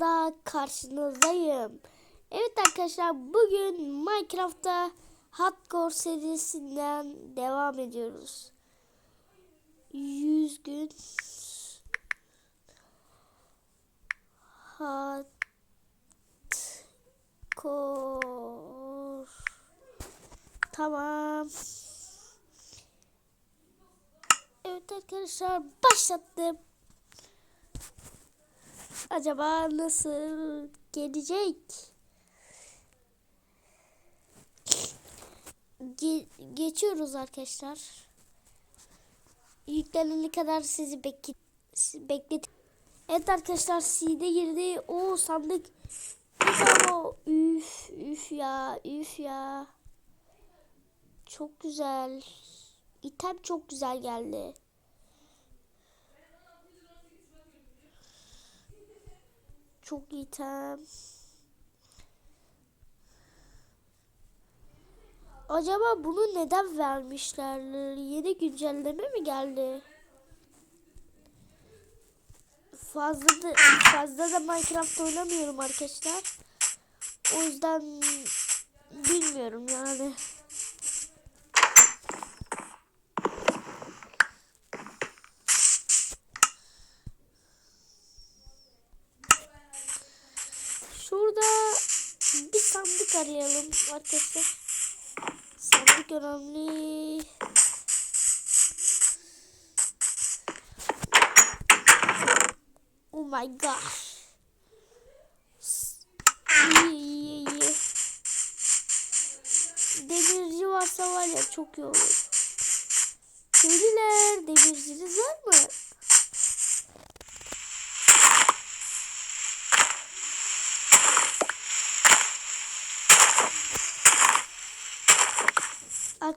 daha karşınızdayım. Evet arkadaşlar bugün Minecraft'ta Hardcore serisinden devam ediyoruz. 100 gün Hardcore Tamam. Evet arkadaşlar başlattım. Acaba nasıl gelecek? Ge- geçiyoruz arkadaşlar. Yüklenene kadar sizi bekle beklet. Evet arkadaşlar CD girdi. O sandık. Ama üf üf ya üf ya. Çok güzel. İtem çok güzel geldi. Çok item. Acaba bunu neden vermişler? Yeni güncelleme mi geldi? Fazla da, fazla da Minecraft oynamıyorum arkadaşlar. O yüzden bilmiyorum yani. Şurada bir sandık arayalım arkadaşlar. Sandık önemli. Oh my gosh. İyi iyi iyi. Demirci varsa var ya çok iyi olur. Köylüler demirciniz var mı?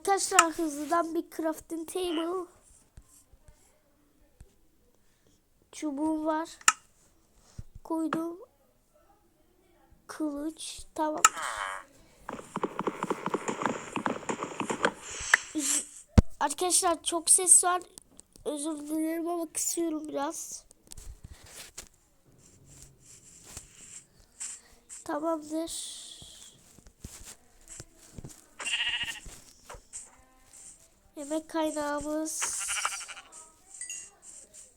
Arkadaşlar hızlıdan bir crafting table. Çubuğum var. Koydum. Kılıç. Tamam. Arkadaşlar çok ses var. Özür dilerim ama kısıyorum biraz. Tamamdır. Yemek kaynağımız.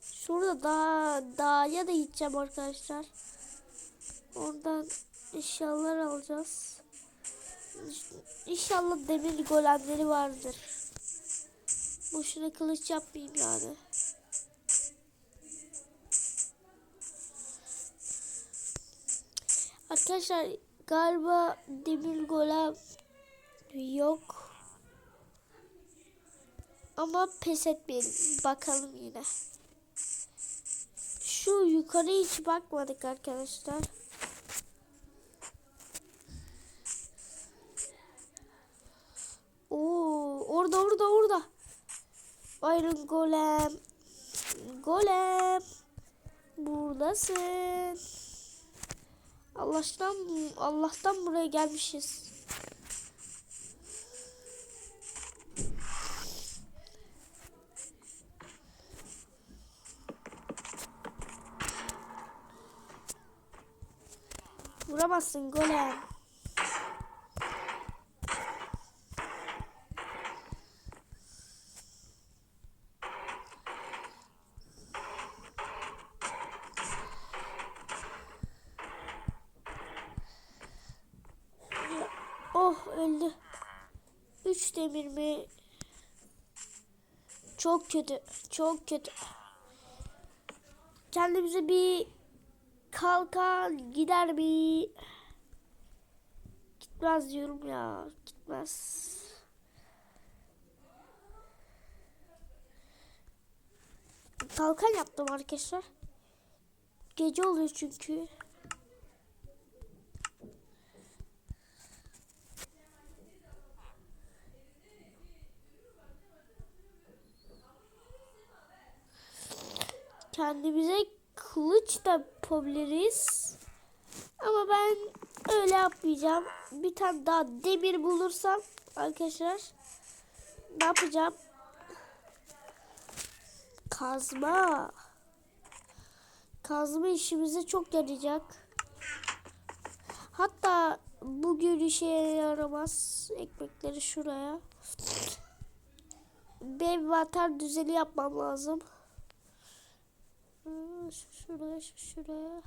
Şurada daha dağa da gideceğim arkadaşlar. Oradan eşyalar alacağız. İnşallah demir golemleri vardır. Boşuna kılıç yapmayayım yani. Arkadaşlar galiba demir golem yok. Ama pes etmeyelim. Bakalım yine. Şu yukarı hiç bakmadık arkadaşlar. Oo, orada orada orada. Iron Golem. Golem. Buradasın. Allah'tan Allah'tan buraya gelmişiz. Vuramazsın golem. Oh öldü. Üç demir mi? Çok kötü. Çok kötü. Kendimize bir kalkan gider mi? Gitmez diyorum ya. Gitmez. Kalkan yaptım arkadaşlar. Gece oluyor çünkü. Kendimize kılıç da yapabiliriz. Ama ben öyle yapmayacağım. Bir tane daha demir bulursam arkadaşlar ne yapacağım? Kazma. Kazma işimize çok yarayacak. Hatta bugün işe yaramaz. Ekmekleri şuraya. Bir vatar düzeni yapmam lazım. Şu Şuraya, şu şuraya.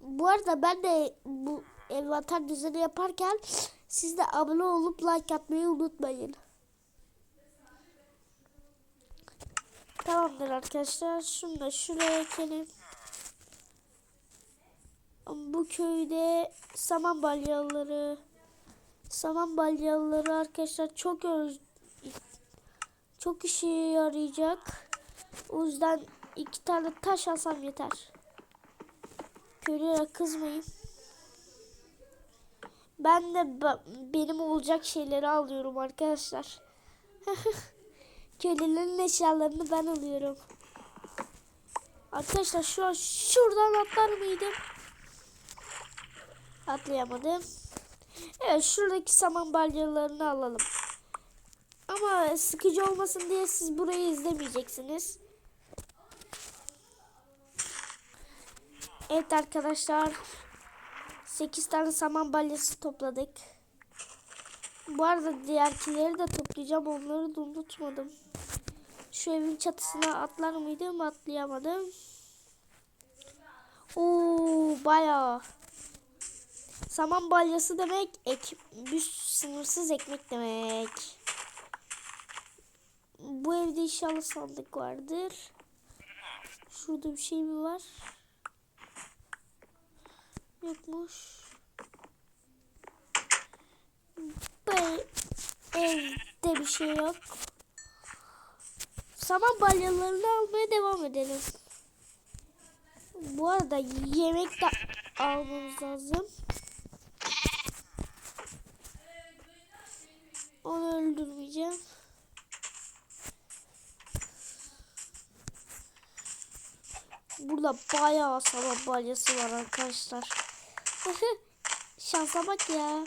Bu arada ben de bu envanter düzeni yaparken siz de abone olup like atmayı unutmayın. Tamamdır arkadaşlar. Şunu da şuraya ekelim. Bu köyde saman balyaları saman balyaları arkadaşlar çok çok işe yarayacak. O yüzden iki tane taş alsam yeter. Köylere kızmayın. Ben de benim olacak şeyleri alıyorum arkadaşlar. Köylülerin eşyalarını ben alıyorum. Arkadaşlar şu an şuradan atlar mıydım? Atlayamadım. Evet şuradaki saman balyalarını alalım. Ama sıkıcı olmasın diye siz burayı izlemeyeceksiniz. Evet arkadaşlar. 8 tane saman balyası topladık. Bu arada diğerkileri de toplayacağım. Onları da unutmadım. Şu evin çatısına atlar mıydım? Atlayamadım. Oo bayağı. Saman balyası demek ek, bir sınırsız ekmek demek. Bu evde inşallah sandık vardır. Şurada bir şey mi var? Yokmuş. Bu evde bir şey yok. Saman balyalarını almaya devam edelim. Bu arada yemek de almamız lazım. Onu öldürmeyeceğim. Burada bayağı saman balyası var arkadaşlar. Şansa bak ya.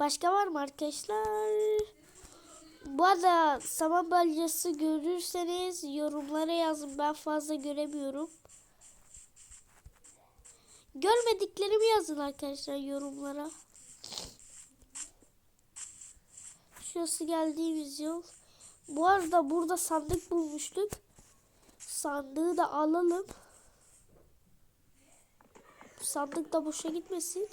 Başka var mı arkadaşlar? Bu arada saman balyası görürseniz yorumlara yazın. Ben fazla göremiyorum. Görmediklerimi yazın arkadaşlar yorumlara. Şurası geldiğimiz yol. Bu arada burada sandık bulmuştuk. Sandığı da alalım. Sandık da boşa gitmesin.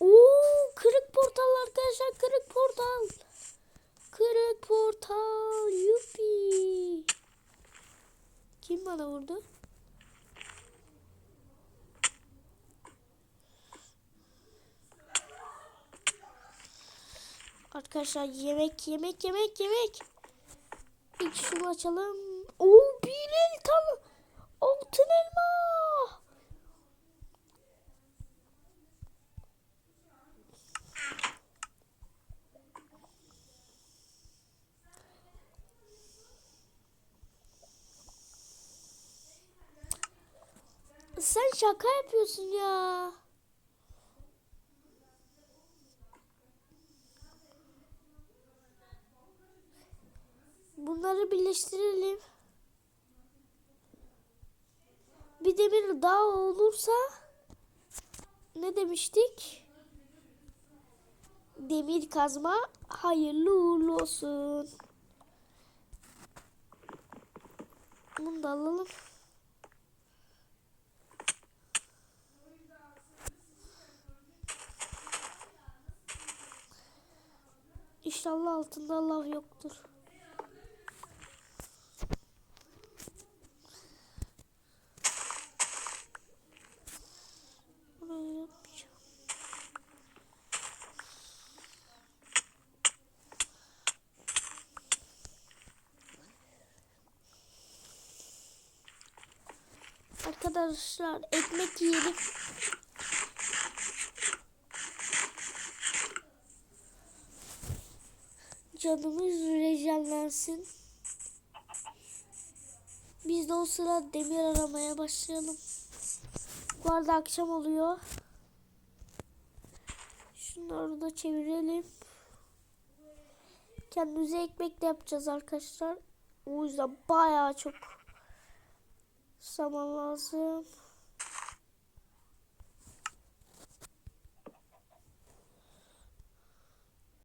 Oo, kırık portal arkadaşlar kırık portal. Kırık portal yupi. Kim bana vurdu? Arkadaşlar yemek yemek yemek yemek. İlk şunu açalım. Oo bir el tam altın elma. Sen şaka yapıyorsun ya. Bunları birleştirelim. Bir demir daha olursa ne demiştik? Demir kazma hayırlı uğurlu olsun. Bunu da alalım. İnşallah altında lav yoktur. Burayı yapmayacağım. Arkadaşlar ekmek yiyelim. Canımız rejenlensin. Biz de o sıra demir aramaya başlayalım. Bu arada akşam oluyor. Şunları da çevirelim. kendimize ekmek de yapacağız arkadaşlar. O yüzden bayağı çok zaman lazım.